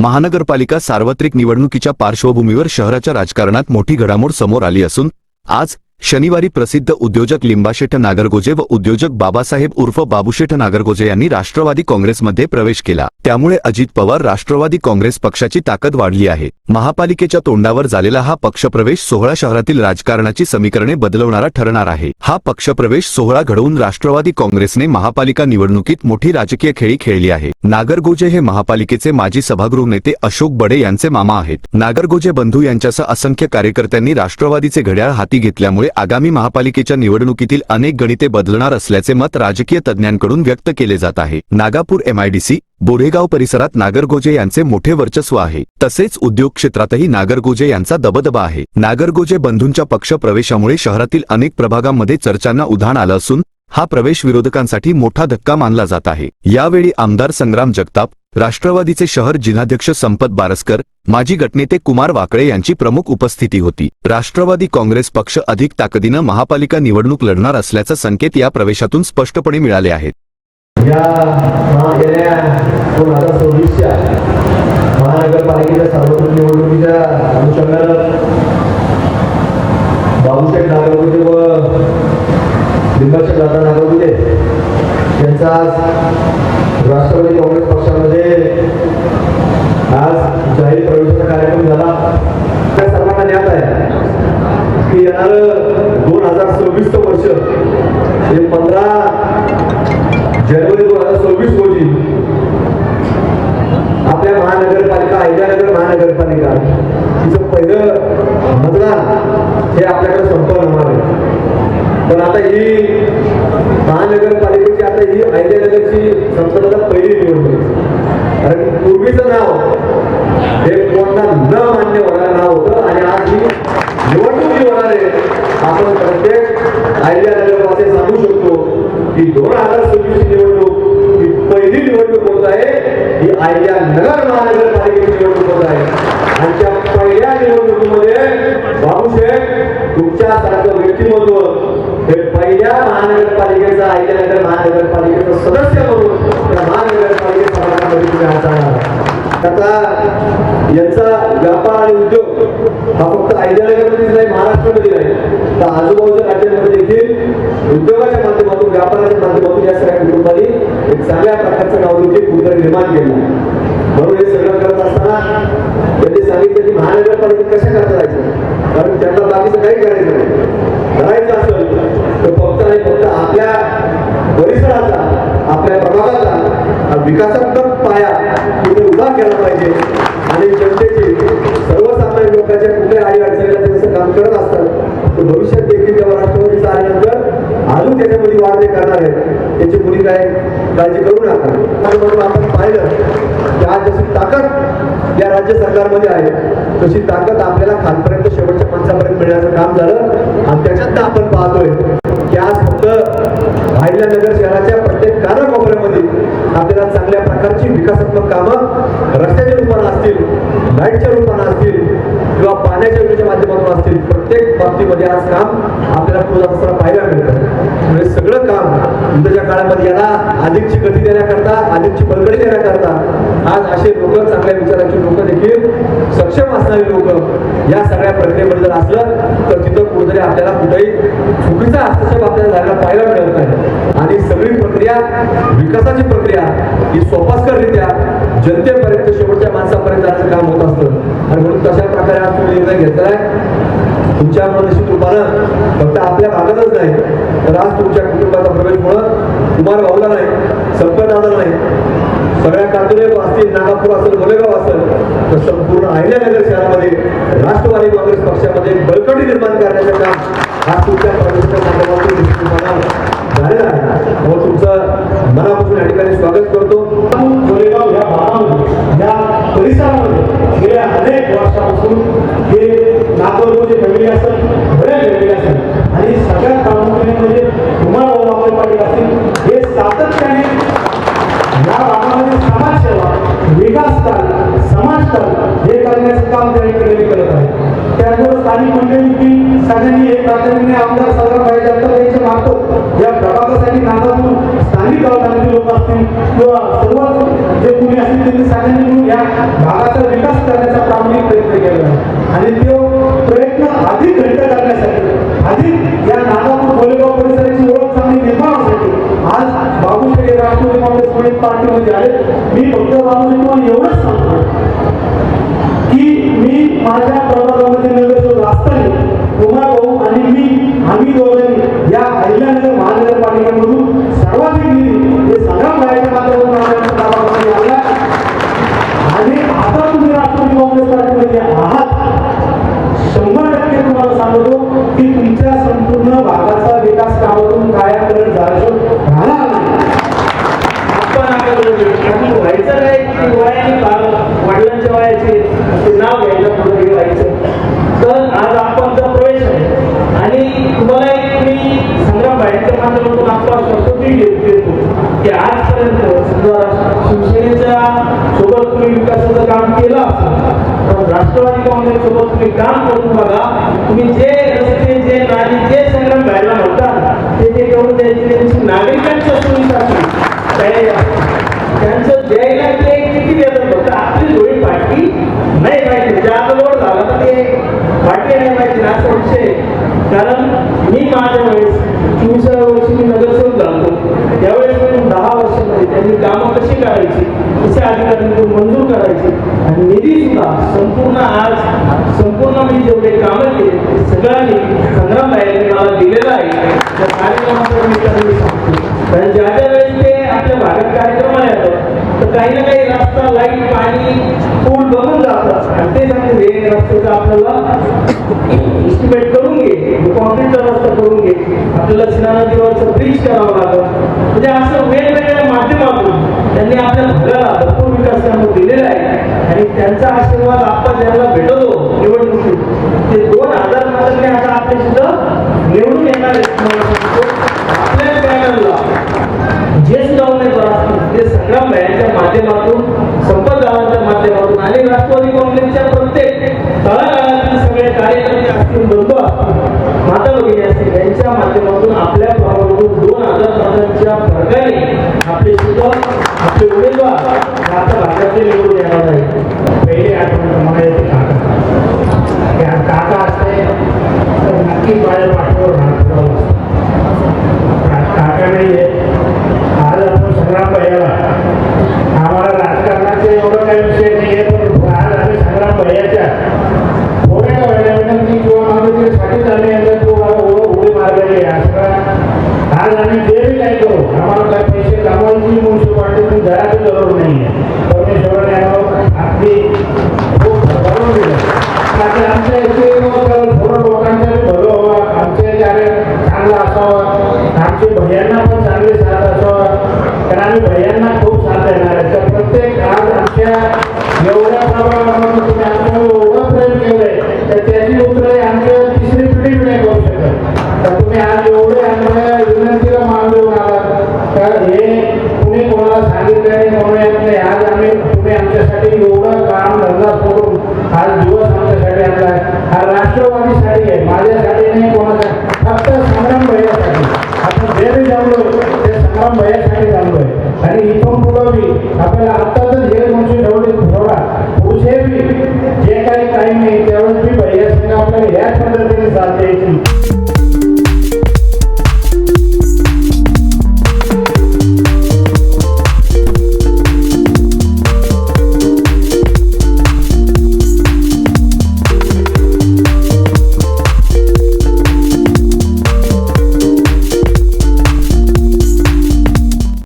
महानगरपालिका सार्वत्रिक निवडणुकीच्या पार्श्वभूमीवर शहराच्या राजकारणात मोठी घडामोड समोर आली असून आज शनिवारी प्रसिद्ध उद्योजक लिंबाशेठ नागरगोजे व उद्योजक बाबासाहेब उर्फ बाबूशेठ नागरगोजे यांनी राष्ट्रवादी काँग्रेसमध्ये प्रवेश केला. त्यामुळे अजित पवार राष्ट्रवादी काँग्रेस पक्षाची ताकद वाढली आहे. महापालिकेच्या तोंडावर झालेला हा पक्षप्रवेश सोहळा शहरातील राजकारणाची समीकरणे बदलवणारा ठरणार आहे. हा पक्षप्रवेश सोहळा घडवून राष्ट्रवादी काँग्रेसने महापालिका निवडणुकीत मोठी राजकीय खेळी खेळली आहे. नागरगोजे हे महापालिकेचे माजी सभागृह नेते अशोक बडे यांचे मामा आहेत. नागरगोजे बंधू यांच्यासह असंख्य कार्यकर्त्यांनी राष्ट्रवादीचे घड्याळ हाती घेतल्यामुळे आगामी महापालिकेच्या निवडणुकीतील अनेक गणिते बदलणार असल्याचे मत राजकीय तज्ज्ञांकडून व्यक्त केले जात आहे. नागापूर एमआयडीसी बोरेगाव परिसरात नागरगोजे यांचे मोठे वर्चस्व आहे. तसेच उद्योग क्षेत्रातही नागरगोजे यांचा दबदबा आहे. नागरगोजे बंधूंच्या पक्ष प्रवेशामुळे शहरातील अनेक प्रभागांमध्ये चर्चांना उधाण आलं असून हा प्रवेश विरोधकांसाठी मोठा धक्का मानला जात आहे. यावेळी आमदार संग्राम जगताप राष्ट्रवादीचे शहर जिल्हाध्यक्ष संपत बारसकर माजी गटनेते कुमार वाकळे यांची प्रमुख उपस्थिती होती. राष्ट्रवादी काँग्रेस पक्ष अधिक ताकदीनं महापालिका निवडणूक लढणार असल्याचा संकेत या प्रवेशातून स्पष्टपणे मिळाले आहेत. महानगरपालिकेच्या सार्वत्रिक निवडणुकीच्या अनुषंगानं व लिंबाशेठ दादा नागरगोजे यांचा आज राष्ट्रवादी काँग्रेस पक्षामध्ये आज जाहीर प्रवेशाचा कार्यक्रम झाला. त्या सर्वांना ज्ञात आहे की येणारं दोन हजार सव्वीसचं वर्ष हे न मान्य होणार नाव होतं आणि आज ही निवडणूक जी होणार आहे आपण प्रत्येक अहिल्यानगरवासी सांगू शकतो की दोन हजार सव्वीस निवडणूक ही पहिली निवडणूक होत आहे. ही आयडिया नगर महानगरपालिकेची निवडणूक होत आहे. आणि त्या पहिल्या निवडणुकीमध्ये बाबूशेठ तुमच्यासारखं व्यक्तिमत्व हे पहिल्या महानगरपालिकेचा आयडिया नगर महानगरपालिकेचा सदस्य म्हणून त्या महानगरपालिकेचा तुम्ही आज त्याचा यांचा व्यापार आणि उद्योग हा फक्त अहिल्यानगरमध्येच नाही महाराष्ट्रामध्ये नाही. तर आजूबाजूच्या राज्यांमध्ये देखील उद्योगाच्या माध्यमातून व्यापाराच्या माध्यमातून या सगळ्या कुटुंबांनी एक चांगल्या प्रकारचं नावलौकिक उदर निर्माण केलं. म्हणून हे सगळं करत असताना त्यांनी सांगितलं की महानगरपालिका कशा करता जायचं कारण त्यांना बाकीचं काही करायचं नाही. करायचं असेल तर फक्त आणि फक्त आपल्या परिसराचा आपल्या प्रभागाचा विकासात्मक पाया उभा केला पाहिजे. आणि जनतेची सर्वसामान्य लोकांच्या कुठल्या आई अडचणीला जसं काम करत असतात. तर भविष्यात देखील जेव्हा राष्ट्रवादीचं आल्यानंतर अजून त्याच्यामध्ये वाढ ते करणार आहे त्याची कुणी काय काळजी करू नका. म्हणून आपण पाहिलं की आज जशी ताकद या राज्य सरकारमध्ये आहे तशी ताकद आपल्याला खालपर्यंत शेवटच्या माणसापर्यंत मिळण्याचं काम झालं. आणि त्याच्यात आपण पाहतोय बाबतीमध्ये आज काम आपल्याला पुढे जात असताना पाहायला मिळतं. म्हणजे सगळं काम युद्धाच्या काळामध्ये याला अधिकची गती देण्याकरता अधिकची बलकडी देण्याकरता आज असे लोक चांगल्या विचाराची लोक देखील सक्षम असणारे लोक या सगळ्या प्रक्रियेमध्ये जर असलं तर तिथं कुठेतरी आपल्याला कुठेही चुकीचा हस्तक्षेप आपल्याला झालेला पाहायला मिळत नाही. आणि सगळी प्रक्रिया विकासाची प्रक्रिया ही सोपास्कररित्या जनतेपर्यंत शेवटच्या माणसापर्यंत जाण्याचं काम होत असतं. आणि म्हणून तशा प्रकारे आज तुम्ही निर्णय घेतलाय. तुमच्या मनशी तुम्हाला फक्त आपल्या भागातच नाही तर आज तुमच्या कुटुंबाचा प्रवेशमुळं कुमार वावला नाही संपदाला नाही सगळ्या कातुरे असतील नागापूर असेल गोलेगाव असेल तर संपूर्ण अहिल्यानगर शहरामध्ये राष्ट्रवादी काँग्रेस पक्षामध्ये बळकटी निर्माण करण्याचं काम हा तुमच्या प्रवेशाच्या माध्यमातून निश्चितपणे आहे. त्यामुळे तुमचं मनापासून या ठिकाणी स्वागत करतो. गोरेगाव या भागामध्ये या परिसरामध्ये गेल्या अनेक वर्षापासून हे नागोरचे फॅमिली असेल बऱ्या आणि प्रामुख्याने म्हणजे कुमार पाटील असतील. हे सातत्याने या भागामध्ये समाजसेवा हे करण्याचं काम त्या ठिकाणी करत आहे. स्थानिक मंडळी की सगळ्यांनी प्राधान्याने आमदार पाहिजे या प्रभागासाठी स्थानिक लोक असतील किंवा सर्व जे कुणी असतील त्यांनी सगळ्यांनी मिळून या भागाचा विकास करण्याचा प्रामाणिक प्रयत्न केला आहे. आणि तो प्रयत्न अधिक घट्ट करण्यासाठी अधिक या नागापूर कोलेगाव परिसराची ओळख चांगली निर्माणासाठी आज बाबू शेटे राष्ट्रवादी काँग्रेस कम्युनिस्ट पार्टीमध्ये आहेत. मी फक्त बाबू तुम्हाला एवढंच सांगतो की मी माझ्या प्रवासामध्ये नगरसेवक असताना कुमार भाऊ आणि मी आम्ही दोघांनी या अहिल्यानगर महानगरपालिकेमधून सर्वाधिक आपण आता व्हायचं काय की वयाने वडिलांच्या वयाचे ते नाव घ्यायला पुढे व्हायचं. तर आज आपणचा प्रवेश आहे. आणि तुम्हाला एक मी संग्राम बाहेरच्या माध्यमातून आपला सरस्वती देतो की आजपर्यंत समजा शिवसेनेच्या सोबत तुम्ही विकासाचं काम केलं असेल पण राष्ट्रवादी काँग्रेस सोबत तुम्ही काम करून बघा. तुम्ही जे रस्ते जे नाली जे संग्राम व्हायला म्हणता ते ते करून द्यायचे त्यांची नागरिकांच्या सोयीसाठी तयारी असते. त्यांचं द्यायला ते किती देतात फक्त? आपली डोळी पाठी नाही पाहिजे ज्या लोड झाला तर ते पाठी नाही पाहिजे असा विषय कारण मी माझ्या वेळेस चोवीसाव्या वर्षी मी नगरसेवक झालो. त्यावेळेस मी दहा वर्षामध्ये त्यांनी कामं कशी करायची कसे अधिकाऱ्यांकडून मंजूर करायची. आणि निधी सुद्धा संपूर्ण आज संपूर्ण मी जेवढे कामं केले ते सगळ्यांनी संग्राम भाईंनी मला दिलेलं आहे त्या कार्यक्रमाचं मी त्यांना सांगतो कारण ज्या ज्या वेळेस ते आपल्या भागात कार्यक्रमाला येतात तर काही ना काही रस्ता लाइट पाणी पूल बघून जातात आणि ते सांगते हे रस्त्याचं आपल्याला इस्टिमेट करून घे कॉन्क्रीटचा रस्ता करून घे. आपल्याला सिना नदीवरचं ब्रिज करावं लागलं. म्हणजे असं वेगवेगळ्या माध्यमातून त्यांनी आपल्या भागाला भरपूर विकास कामं दिलेला आहे. आणि त्यांचा आशीर्वाद आपण ज्यांना भेटतो निवडणुकीत ते दोन हजार मतांनी आता आपले सुद्धा निवडून येणार आहेत आपले उमेदवार आता भागाचे निवडून येणार